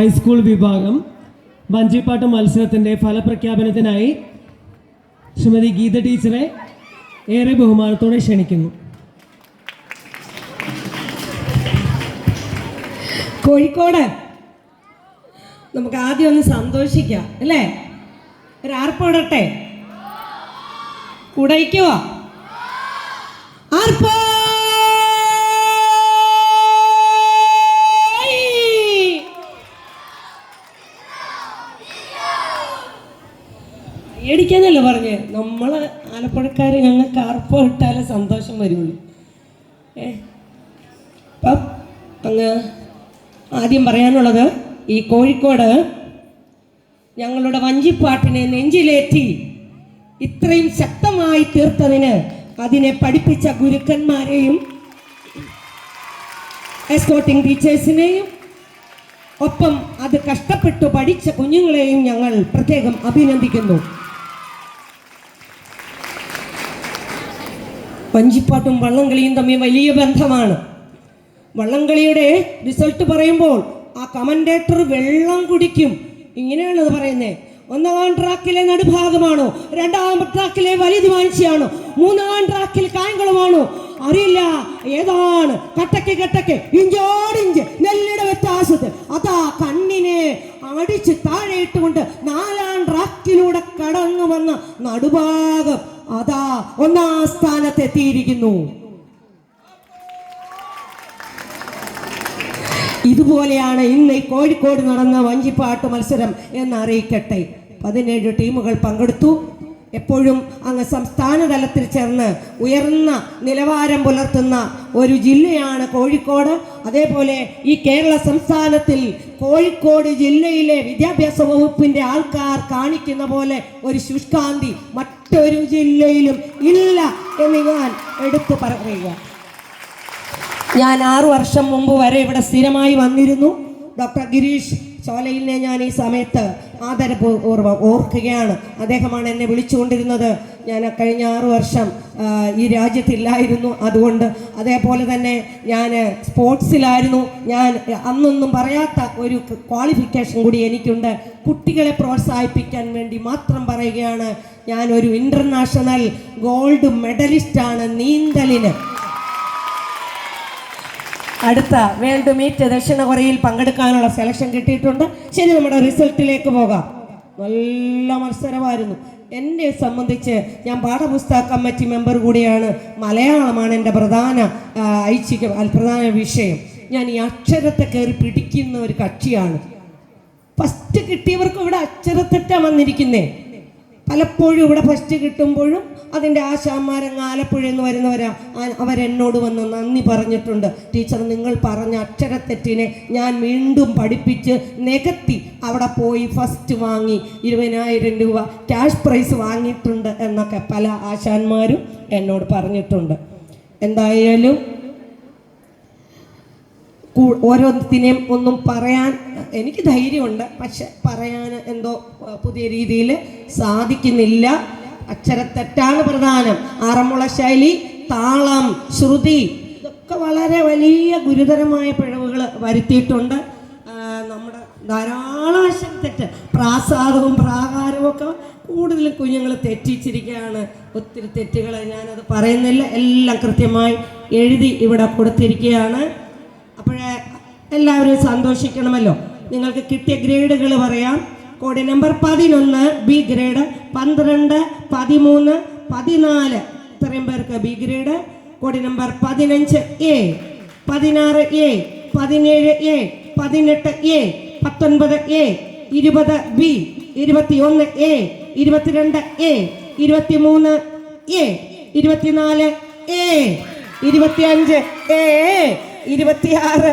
High school വിഭാഗം വഞ്ചിപ്പാട്ട് മത്സരത്തിന്റെ ഫലപ്രഖ്യാപനത്തിനായി ശ്രീമതി ഗീത ടീച്ചറെ ഏറെ ബഹുമാനത്തോടെ ക്ഷണിക്കുന്നു. കോഴിക്കോട് നമുക്ക് ആദ്യം ഒന്ന് സന്തോഷിക്കാം അല്ലേ? ഒരാർപ്പോടട്ടെ കുടയ്ക്കുവോ ആർപ്പോ! പേടിക്കാനല്ല പറഞ്ഞ്. നമ്മളെ ആലപ്പുഴക്കാർ ഞങ്ങൾക്ക് ആർപ്പോ ഇട്ടാലേ സന്തോഷം വരുള്ളൂ. ഏ അപ്പം അങ്ങ് ആദ്യം പറയാനുള്ളത് ഈ കോഴിക്കോട് ഞങ്ങളുടെ വഞ്ചിപ്പാട്ടിനെ നെഞ്ചിലേറ്റി ഇത്രയും ശക്തമായി തീർത്തതിന് അതിനെ പഠിപ്പിച്ച ഗുരുക്കന്മാരെയും എസ്കോട്ടിംഗ് ടീച്ചേഴ്സിനെയും ഒപ്പം അത് കഷ്ടപ്പെട്ടു പഠിച്ച കുഞ്ഞുങ്ങളെയും ഞങ്ങൾ പ്രത്യേകം അഭിനന്ദിക്കുന്നു. വഞ്ചിപ്പാട്ടും വള്ളംകളിയും തമ്മിൽ വലിയ ബന്ധമാണ്. വള്ളംകളിയുടെ റിസൾട്ട് പറയുമ്പോൾ ആ കമന്റേറ്റർ വെള്ളം കുടിക്കും. ഇങ്ങനെയാണ് അത് പറയുന്നത് ഒന്നാം ട്രാക്കിലെ നടുഭാഗമാണോ? രണ്ടാം ട്രാക്കിലെ വലുത് വാങ്ങിച്ചാണോ മൂന്നാം ട്രാക്കിൽ കായംകുളമാണോ? അറിയില്ല. ഏതാണ്? കട്ടക്ക് കട്ടക്ക്. ഇഞ്ചോടിഞ്ച് നെല്ലിട വ്യത്യാസത്തിൽ. അതാ കണ്ണിനെ അടിച്ച് താഴെ ഇട്ടുകൊണ്ട് നാലാം ട്രാക്കിലൂടെ കടന്നു വന്ന നടുഭാഗം. അതാ ഒന്നാം സ്ഥാനത്തെത്തിയിരിക്കുന്നു. ഇതുപോലെയാണ് ഇന്ന് കോഴിക്കോട് നടന്ന വഞ്ചിപ്പാട്ട് മത്സരം എന്ന് അറിയിക്കട്ടെ പതിനേഴ് ടീമുകൾ പങ്കെടുത്തു. എപ്പോഴും അങ്ങ് സംസ്ഥാന തലത്തിൽ ചേർന്ന് ഉയർന്ന നിലവാരം പുലർത്തുന്ന ഒരു ജില്ലയാണ് കോഴിക്കോട്. അതേപോലെ ഈ കേരള സംസ്ഥാനത്തിൽ കോഴിക്കോട് ജില്ലയിലെ വിദ്യാഭ്യാസ വകുപ്പിന്റെ ആൾക്കാർ കാണിക്കുന്ന പോലെ ഒരു ശുഷ്കാന്തി മറ്റൊരു ജില്ലയിലും ഇല്ല എന്ന് ഞാൻ എടുത്തു പറയുക. ഞാൻ ആറു വർഷം മുമ്പ് വരെ ഇവിടെ സ്ഥിരമായി വന്നിരുന്നു. ഡോക്ടർ ഗിരീഷ് ചോലയിലിനെ ഞാൻ ഈ സമയത്ത് ആദരപൂർവം ഓർക്കുകയാണ്. അദ്ദേഹമാണ് എന്നെ വിളിച്ചുകൊണ്ടിരുന്നത്. ഞാൻ കഴിഞ്ഞ ആറു വർഷം ഈ രാജ്യത്തില്ലായിരുന്നു. അതുകൊണ്ട് അതേപോലെ തന്നെ ഞാൻ സ്പോർട്സിലായിരുന്നു. ഞാൻ അന്നൊന്നും പറയാത്ത ഒരു ക്വാളിഫിക്കേഷൻ കൂടി എനിക്കുണ്ട്. കുട്ടികളെ പ്രോത്സാഹിപ്പിക്കാൻ വേണ്ടി മാത്രം പറയുകയാണ്. ഞാൻ ഒരു ഇന്റർനാഷണൽ ഗോൾഡ് മെഡലിസ്റ്റാണ് നീന്തലിന്. അടുത്ത വേൾഡ് മീറ്റ് ദക്ഷിണ കൊറിയയിൽ പങ്കെടുക്കാനുള്ള സെലക്ഷൻ കിട്ടിയിട്ടുണ്ട്. ശരി നമ്മുടെ റിസൾട്ടിലേക്ക് പോകാം. നല്ല മത്സരമായിരുന്നു. എന്നെ സംബന്ധിച്ച് ഞാൻ പാഠപുസ്തക കമ്മിറ്റി മെമ്പർ കൂടിയാണ്. മലയാളമാണ് എന്റെ പ്രധാന ഐച്ഛിക പ്രധാന വിഷയം. ഞാൻ ഈ അക്ഷരത്തെ കയറി പിടിക്കുന്ന ഒരു കക്ഷിയാണ്. ഫസ്റ്റ് കിട്ടിയവർക്ക് ഇവിടെ അക്ഷരത്തെറ്റാണ് വന്നിരിക്കുന്നേ. പലപ്പോഴും ഇവിടെ ഫസ്റ്റ് കിട്ടുമ്പോഴും അതിന്റെ ആശാന്മാരങ്ങ് ആലപ്പുഴയിൽ നിന്ന് വരുന്നവരാ. അവരെന്നോട് വന്ന് നന്ദി പറഞ്ഞിട്ടുണ്ട്. ടീച്ചർ നിങ്ങൾ പറഞ്ഞ അക്ഷരത്തെറ്റിനെ ഞാൻ വീണ്ടും പഠിപ്പിച്ച് നികത്തി അവിടെ പോയി ഫസ്റ്റ് വാങ്ങി. ഇരുപതിനായിരം രൂപ ക്യാഷ് പ്രൈസ് വാങ്ങിയിട്ടുണ്ട് എന്നൊക്കെ പല ആശാന്മാരും എന്നോട് പറഞ്ഞിട്ടുണ്ട്. എന്തായാലും ഓരോന്നിനെയും ഒന്നും പറയാൻ എനിക്ക് ധൈര്യമുണ്ട്. പക്ഷെ പറയാൻ എന്തോ പുതിയ രീതിയിൽ സാധിക്കുന്നില്ല. അക്ഷരത്തെറ്റാണ് പ്രധാനം. ആറന്മുള ശൈലി താളം ശ്രുതി ഇതൊക്കെ വളരെ വലിയ ഗുരുതരമായ പിഴവുകൾ വരുത്തിയിട്ടുണ്ട്. നമ്മുടെ ധാരാളം അക്ഷരത്തെറ്റ് പ്രാസാദവും പ്രാകാരവും ഒക്കെ കൂടുതലും കുഞ്ഞുങ്ങൾ തെറ്റിച്ചിരിക്കുകയാണ്. ഒത്തിരി തെറ്റുകൾ ഞാനത് പറയുന്നില്ല. എല്ലാം കൃത്യമായി എഴുതി ഇവിടെ കൊടുത്തിരിക്കുകയാണ്. അപ്പോഴേ എല്ലാവരും സന്തോഷിക്കണമല്ലോ. നിങ്ങൾക്ക് കിട്ടിയ ഗ്രേഡുകൾ പറയാം. കോഡ് നമ്പർ പതിനൊന്ന് ബി ഗ്രേഡ് പന്ത്രണ്ട് പതിമൂന്ന് പതിനാല്. ഇത്രയും പേർക്ക് ബി ഗ്രേഡ് കോഡ് നമ്പർ പതിനഞ്ച് എ പതിനാറ് എ പതിനേഴ് എ പതിനെട്ട് എ പത്തൊൻപത് എ ഇരുപത് ബി ഇരുപത്തിയൊന്ന് എ ഇരുപത്തിരണ്ട് എ ഇരുപത്തിമൂന്ന് എ ഇരുപത്തിനാല് എ ഇരുപത്തിയഞ്ച് എ ഇരുപത്തിയാറ്